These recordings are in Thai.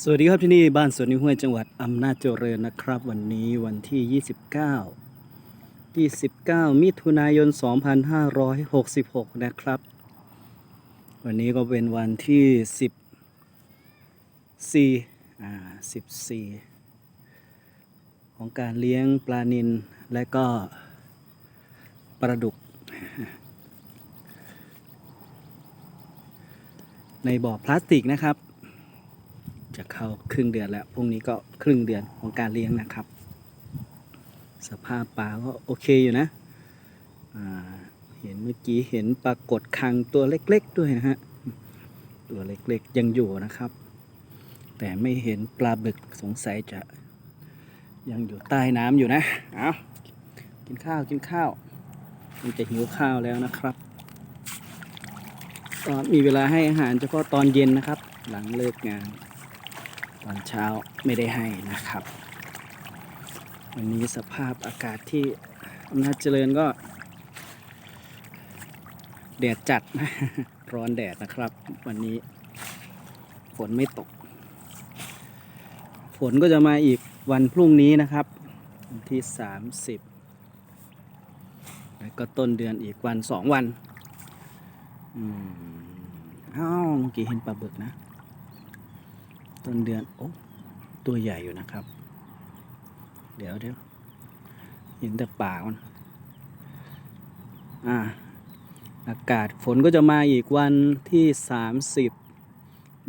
สวัสดีครับที่นี่บ้านสวนนิวห้วยจังหวัดอำนาจเจริญนะครับ วันนี้วันที่ 29 29 มิถุนายน 2566 นะครับ วันนี้ก็เป็นวันที่ 14อ่า14 ของการเลี้ยงปลานิลและก็ปลาดุก ในบ่อพลาสติกนะครับ เข้าครึ่งเดือนแล้วพรุ่งนี้ก็ครึ่งเดือนของการเลี้ยงนะครับ สภาพปลาก็โอเคอยู่นะเห็นเมื่อกี้เห็นปรากฏคังตัวเล็ก ๆ ด้วยนะฮะตัวเล็กๆยังอยู่นะครับ แต่ไม่เห็นปลาบึกสงสัยจะยังอยู่ใต้น้ำอยู่นะเอากินข้าวกินข้าวมันจะหิวข้าวแล้วนะครับก็มีเวลาให้อาหารเฉพาะตอนเย็นนะครับ หลังเลิกงาน ตอนเช้าไม่ได้ให้นะครับ วันนี้สภาพอากาศที่อำนาจเจริญก็แดดจัดนะร้อนแดดนะครับ วันนี้ฝนไม่ตก ฝนก็จะมาอีกวันพรุ่งนี้นะครับ วันที่ 30 แล้วก็ต้นเดือนอีกวันสองวัน อืมอ้าวเมื่อกี้เห็นปลาบึกนะ ต้นเดือนโอ้ตัวใหญ่อยู่นะครับ เดี๋ยวเดี๋ยวเห็นแต่ปากมันอ่าอากาศฝนก็จะมาอีกวันที่สามสิบ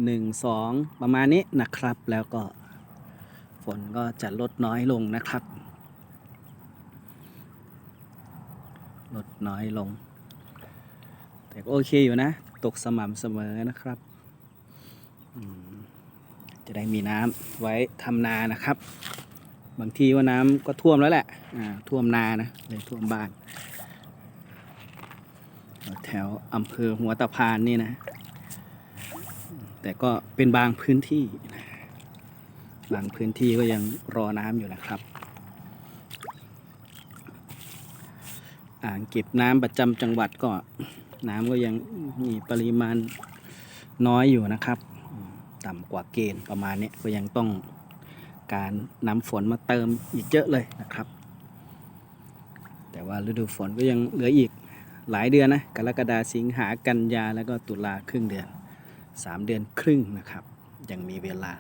หนึ่งสองประมาณนี้นะครับ แล้วก็ฝนก็จะลดน้อยลงนะครับ ลดน้อยลง แต่ก็โอเคอยู่นะ ตกสม่ำเสมอนะครับ อืม จะได้มีน้ำไว้ทำนานะครับ บางทีว่าน้ำก็ท่วมแล้วแหละอ่าท่วมนานะเลยท่วมบ้าน แถวอำเภอหัวตะพานนี่นะ แต่ก็เป็นบางพื้นที่บางพื้นที่ก็ยังรอน้ำอยู่นะครับอ่างเก็บน้ำประจำจังหวัดก็น้ำก็ยังมีปริมาณน้อยอยู่นะครับ ต่ำกว่าเกณฑ์ประมาณนี้ก็ยังต้องการนำฝนมาเติมอีกเยอะเลยนะครับ แต่ว่าฤดูฝนก็ยังเหลืออีกหลายเดือนนะกรกฎาสิงหากันยาแล้วก็ตุลาครึ่งเดือนสามเดือนครึ่งนะครับ ยังมีเวลา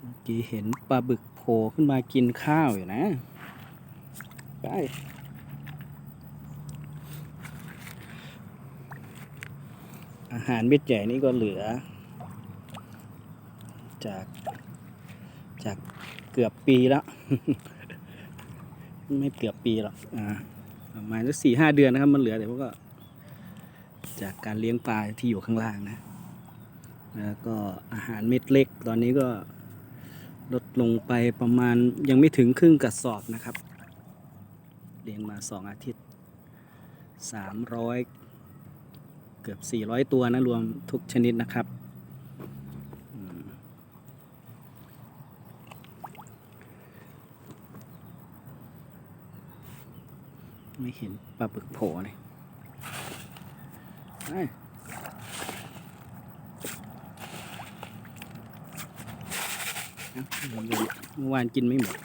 เมื่อกี้เห็นปลาบึกโผล่ขึ้นมากินข้าวอยู่นะ ไป อาหารเม็ดใหญ่นี่ก็เหลือ จากจากเกือบปีแล้ว ไม่เกือบปีหรอกอ่าประมาณสักสี่ห้าเดือนนะครับ มันเหลือแต่ว่าก็ จากการเลี้ยงปลาที่อยู่ข้างล่างนะ แล้วก็อาหารเม็ดเล็ก ตอนนี้ก็ลดลงไปประมาณยังไม่ถึงครึ่งกระสอบนะครับ เลี้ยงมาสองอาทิตย์สามร้อย กือบ 400 ตัวนะรวมทุกชนิดนะครับ ไม่เห็นปลาบึกโผล่เลยเมื่อวานกินไม่หมด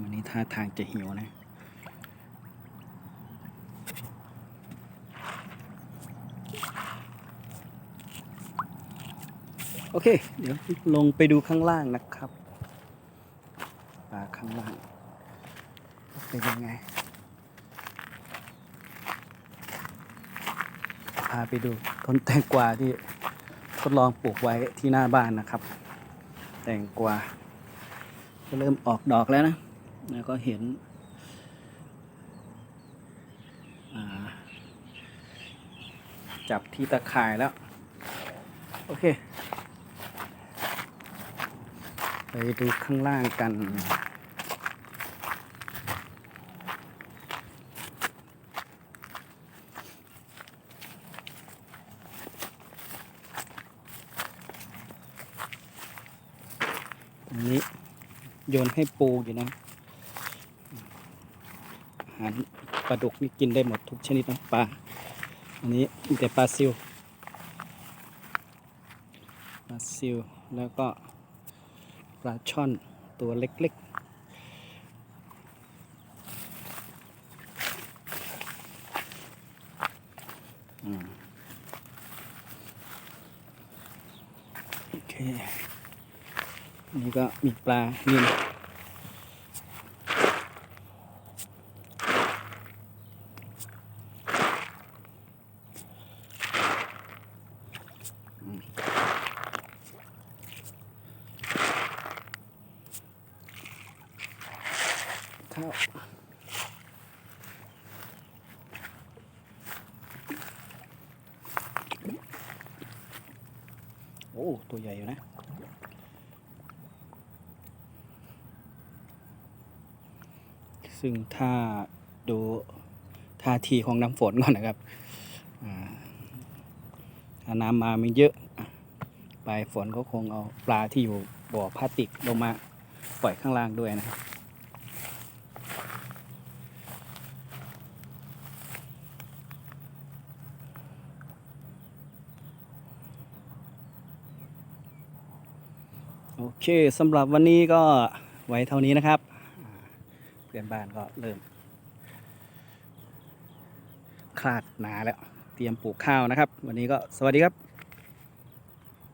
วันนี้ท่าทางจะหิวนะ โอเค เดี๋ยวลงไปดูข้างล่างนะครับปลาข้างล่างเป็นยังไง พาไปดูต้นแตงกวาที่ทดลองปลูกไว้ที่หน้าบ้านนะครับ แตงกวาก็เริ่มออกดอกแล้วนะ แล้วก็เห็นจับที่ตะข่ายแล้ว โอเค ไปดูข้างล่างกันนนี้โยนให้ปูอยู่นะอาหารปลาดุกนี่กินได้หมดทุกชนิดนะปลา อันนี้มีแต่ปลาซิว ปลาซิว แล้วก็ ปลาช่อนตัวเล็กๆ โอเคนนี้ก็มีปลานิลอืม ข้าวโอ้ ตัวใหญ่อยู่นะ ซึ่งถ้าดูท่าทีของน้ำฝนก่อนนะครับอ่าถ้าน้ำมาไม่เยอะ ปลายฝนก็คงเอาปลาที่อยู่บ่อพลาสติกลงมาปล่อยข้างล่างด้วยนะครับ อเคสำหรับวันนี้ก็ไว้เท่านี้นะครับ เพื่อนบ้านก็เริ่ม คลาดหนาแล้ว เตรียมปลูกข้าวนะครับ วันนี้ก็สวัสดีครับ